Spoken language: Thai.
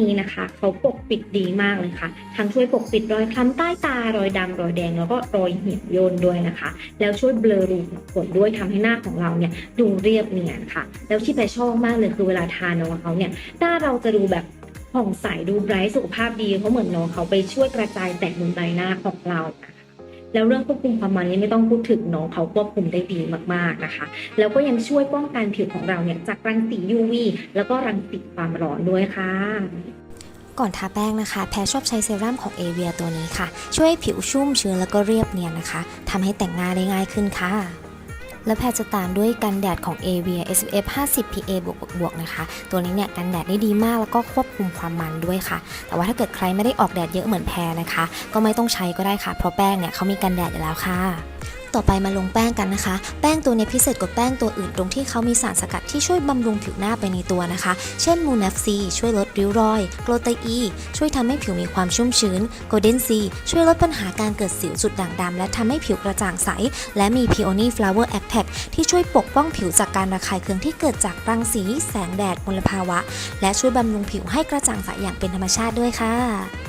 นี้นะคะเขาปกปิดดีมากเลยค่ะ ทั้งช่วยปกปิดรอยคล้ำใต้ตารอยดำรอยแดงแล้วก็รอยเหี่ยวย่นด้วยนะคะ แล้วช่วยเบลอรูขนด้วยทำให้หน้าของเราเนี่ยดูเรียบเนียนค่ะ แล้วที่แปรชอบมากเลยคือเวลาทานน้องเขาเนี่ยหน้าเราจะดูแบบผ่องใสดูไบรท์สุขภาพดีเพราะเหมือนน้องเขาไปช่วยกระจายแสงบนใบหน้าของเรานะคะ แล้วเรื่องควบคุมความมันนี่ไม่ต้องพูดถึงน้องเขาควบคุมได้ดีมากๆนะคะ แล้วก็ยังช่วยป้องกันผิวของเราเนี่ยจากรังสี UV แล้วก็รังสีความร้อนด้วยค่ะก่อนทาแป้งนะคะ แพรชอบใช้เซรั่มของเอเวียตัวนี้ค่ะ ช่วยให้ผิวชุ่มชื้นแล้วก็เรียบเนียนนะคะทำให้แต่งหน้าได้ง่ายขึ้นค่ะ และแพรจะตามด้วยกันแดดของ a อเวีย SPF 50 PA บวกบวกบวกนะคะ ตัวนี้เนี่ยกันแดดได้ดีมากแล้วก็ควบคุมความมันด้วยค่ะ แต่ว่าถ้าเกิดใครไม่ได้ออกแดดเยอะเหมือนแพรนะคะ ก็ไม่ต้องใช้ก็ได้ค่ะ เพราะแป้งเนี่ยเขามีกันแดดอยู่แล้วค่ะ ต่อไปมาลงแป้งกันนะคะ แป้งตัวนี้พิเศษกว่าแป้งตัวอื่นตรงที่เขามีสารสกัดที่ช่วยบำรุงผิวหน้าไปในตัวนะคะ เช่นมูนัฟซีช่วยลดริ้วรอย โกลไตอีช่วยทำให้ผิวมีความชุ่มชื้น โกลเด้นซีช่วยลดปัญหาการเกิดสิวจุดด่างดำและทำให้ผิวกระจ่างใส และมี Peony Flower Attack ที่ช่วยปกป้องผิวจากการระคายเคืองที่เกิดจากรังสี แสงแดดมลภาวะ และช่วยบำรุงผิวให้กระจ่างใสอย่างเป็นธรรมชาติด้วยค่ะ